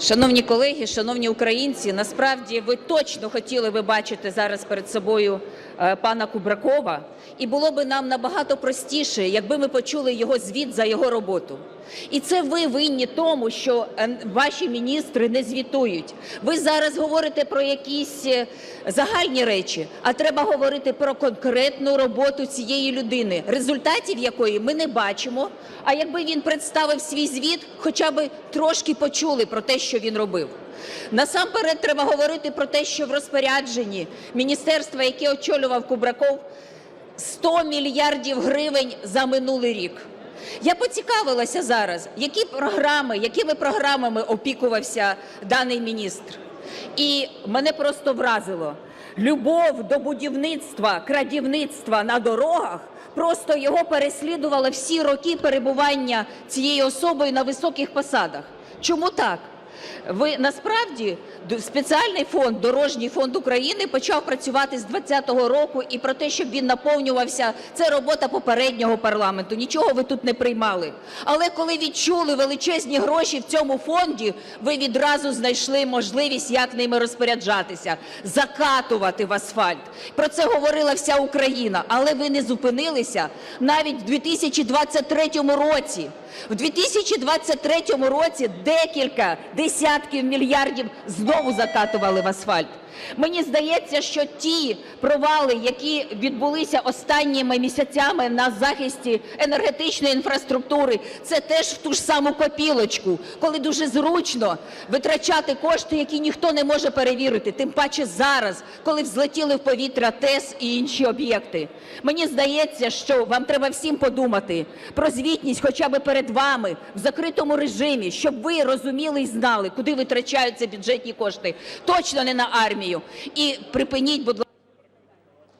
Шановні колеги, шановні українці, насправді ви точно хотіли би бачити зараз перед собою е, пана Кубракова, і було би нам набагато простіше, якби ми почули його звіт за його роботу. І це ви винні тому, що е, ваші міністри не звітують. Ви зараз говорите про якісь е, загальні речі, а треба говорити про конкретну роботу цієї людини, результатів якої ми не бачимо. А якби він представив свій звіт, хоча б трошки почули про те, що він робив. Насамперед треба говорити про те, що в розпорядженні міністерства, яке очолював Кубраков, 100 мільярдів гривень за минулий рік. Я поцікавилася зараз, які програми, якими програмами опікувався даний міністр. І мене просто вразило. Любов до будівництва, крадівництва на дорогах просто його переслідувала всі роки перебування цієї особи на високих посадах. Чому так? Ви насправді спеціальний фонд, дорожній фонд України почав працювати з 2020 року, і про те, щоб він наповнювався, це робота попереднього парламенту. Нічого ви тут не приймали. Але коли відчули величезні гроші в цьому фонді, ви відразу знайшли можливість, як ними розпоряджатися, закатувати в асфальт. Про це говорила вся Україна, але ви не зупинилися навіть в 2023 році. В 2023 році декілька десятків мільярдів знову закатували в асфальт. Мені здається, що ті провали, які відбулися останніми місяцями на захисті енергетичної інфраструктури, це теж в ту ж саму копілочку, коли дуже зручно витрачати кошти, які ніхто не може перевірити, тим паче зараз, коли взлетіли в повітря ТЕС і інші об'єкти. Мені здається, що вам треба всім подумати про звітність хоча б перед вами в закритому режимі, щоб ви розуміли і знали, куди витрачаються бюджетні кошти. Точно не на армію. І припиніть, будь ласка,